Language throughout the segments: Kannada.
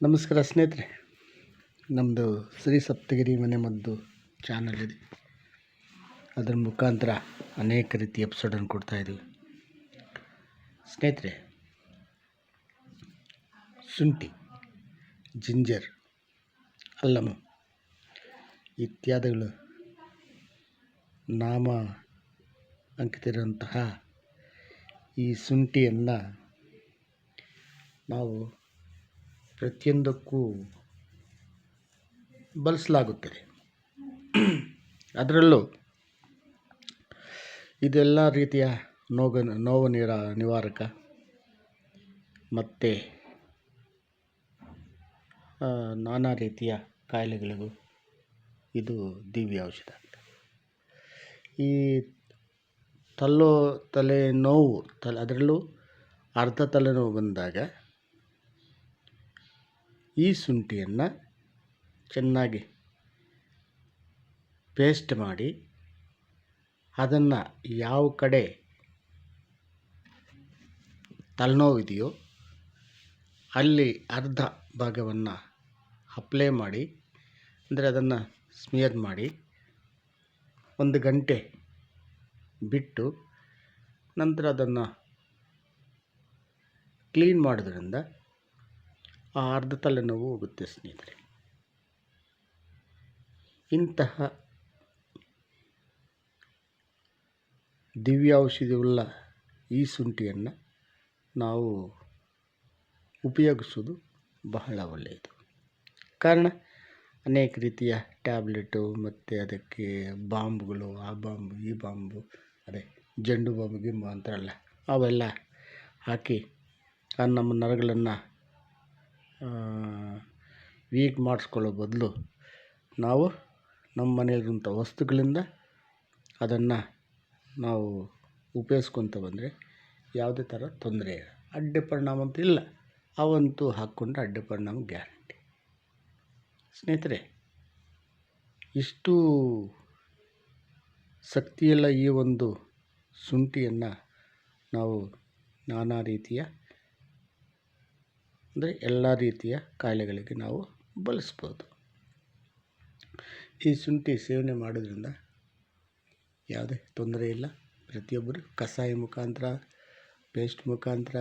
ನಮಸ್ಕಾರ ಸ್ನೇಹಿತರೆ ನಮ್ಮದು ಶ್ರೀ ಸಪ್ತಗಿರಿ ಮನೆ ಮದ್ದು ಚಾನಲ್ ಇದೆ. ಅದರ ಮುಖಾಂತರ ಅನೇಕ ರೀತಿ ಎಪಿಸೋಡನ್ನು ಕೊಡ್ತಾಯಿದ್ದೀವಿ ಸ್ನೇಹಿತರೆ, ಶುಂಠಿ ಜಿಂಜರ್ ಅಲ್ಲಮ ಇತ್ಯಾದಿಗಳು ನಾಮ ಅಂಕಿತಿರುವಂತಹ ಈ ಶುಂಠಿಯನ್ನು ನಾವು ಪ್ರತಿಯೊಂದಕ್ಕೂ ಬಳಸಲಾಗುತ್ತದೆ. ಅದರಲ್ಲೂ ಇದೆಲ್ಲ ರೀತಿಯ ನೋವು ನೋವು ನಿರ, ನಿವಾರಕ ಮತ್ತು ನಾನಾ ರೀತಿಯ ಕಾಯಿಲೆಗಳಿಗೂ ಇದು ದಿವ್ಯ ಔಷಧ ಈ ತಲ್ಲೋ ತಲೆ ನೋವು, ತಲೆ, ಅದರಲ್ಲೂ ಅರ್ಧ ತಲೆನೋವು ಬಂದಾಗ ಈ ಶುಂಠಿಯನ್ನು ಚೆನ್ನಾಗಿ ಪೇಸ್ಟ್ ಮಾಡಿ ಅದನ್ನು ಯಾವ ಕಡೆ ತಲೆನೋವಿದೆಯೋ ಅಲ್ಲಿ ಅರ್ಧ ಭಾಗವನ್ನು ಅಪ್ಲೈ ಮಾಡಿ, ಅಂದರೆ ಅದನ್ನು ಸ್ಮಿಯರ್ ಮಾಡಿ ಒಂದು ಗಂಟೆ ಬಿಟ್ಟು ನಂತರ ಅದನ್ನು ಕ್ಲೀನ್ ಮಾಡೋದ್ರಿಂದ ಆ ಅರ್ಧ ತಲೆನೋವು ಹೋಗುತ್ತೆ ಸ್ನೇಹಿತರೆ. ಇಂತಹ ದಿವ್ಯ ಔಷಧಿಯುಳ್ಳ ಈ ಶುಂಠಿಯನ್ನು ನಾವು ಉಪಯೋಗಿಸೋದು ಬಹಳ ಒಳ್ಳೆಯದು. ಕಾರಣ ಅನೇಕ ರೀತಿಯ ಟ್ಯಾಬ್ಲೆಟು ಮತ್ತು ಅದಕ್ಕೆ ಬಾಂಬ್ಗಳು, ಆ ಬಾಂಬು, ಈ ಬಾಂಬು, ಅದೇ ಜಂಡು ಬಾಂಬು, ಗಿಂಬು ಅಂತಾರಲ್ಲ, ಅವೆಲ್ಲ ಹಾಕಿ ಆ ನಮ್ಮ ನರಗಳನ್ನು ವೀಕ್ ಮಾಡಿಸ್ಕೊಳ್ಳೋ ಬದಲು ನಾವು ನಮ್ಮ ಮನೆಯಲ್ಲಿರುವಂಥ ವಸ್ತುಗಳಿಂದ ಅದನ್ನು ನಾವು ಉಪಯೋಗಿಸ್ಕೊತ ಬಂದರೆ ಯಾವುದೇ ಥರ ತೊಂದರೆ ಇಲ್ಲ. ಅಡ್ಡ ಪರಿಣಾಮ ಅಂತೂ ಇಲ್ಲ. ಅವಂತೂ ಹಾಕ್ಕೊಂಡ್ರೆ ಅಡ್ಡ ಪರಿಣಾಮ ಗ್ಯಾರಂಟಿ. ಸ್ನೇಹಿತರೆ, ಇಷ್ಟು ಶಕ್ತಿಯೆಲ್ಲ ಈ ಒಂದು ಶುಂಠಿಯನ್ನು ನಾವು ನಾನಾ ರೀತಿಯ ಅಂದರೆ ಎಲ್ಲ ರೀತಿಯ ಕಾಯಿಲೆಗಳಿಗೆ ನಾವು ಬಳಸ್ಬೋದು. ಈ ಶುಂಠಿ ಸೇವನೆ ಮಾಡೋದ್ರಿಂದ ಯಾವುದೇ ತೊಂದರೆ ಇಲ್ಲ. ಪ್ರತಿಯೊಬ್ಬರು ಕಷಾಯ ಮುಖಾಂತರ, ಪೇಸ್ಟ್ ಮುಖಾಂತರ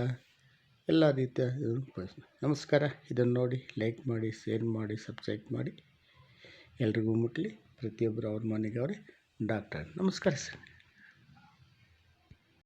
ಎಲ್ಲ ರೀತಿಯ ನಮಸ್ಕಾರ. ಇದನ್ನು ನೋಡಿ, ಲೈಕ್ ಮಾಡಿ, ಶೇರ್ ಮಾಡಿ, ಸಬ್ಸ್ಕ್ರೈಬ್ ಮಾಡಿ. ಎಲ್ರಿಗೂ ಮುಟ್ಲಿ. ಪ್ರತಿಯೊಬ್ಬರು ಅವ್ರ ಮನೆಗೆ ಅವರೇ ಡಾಕ್ಟರ್. ನಮಸ್ಕಾರ ಸರ್.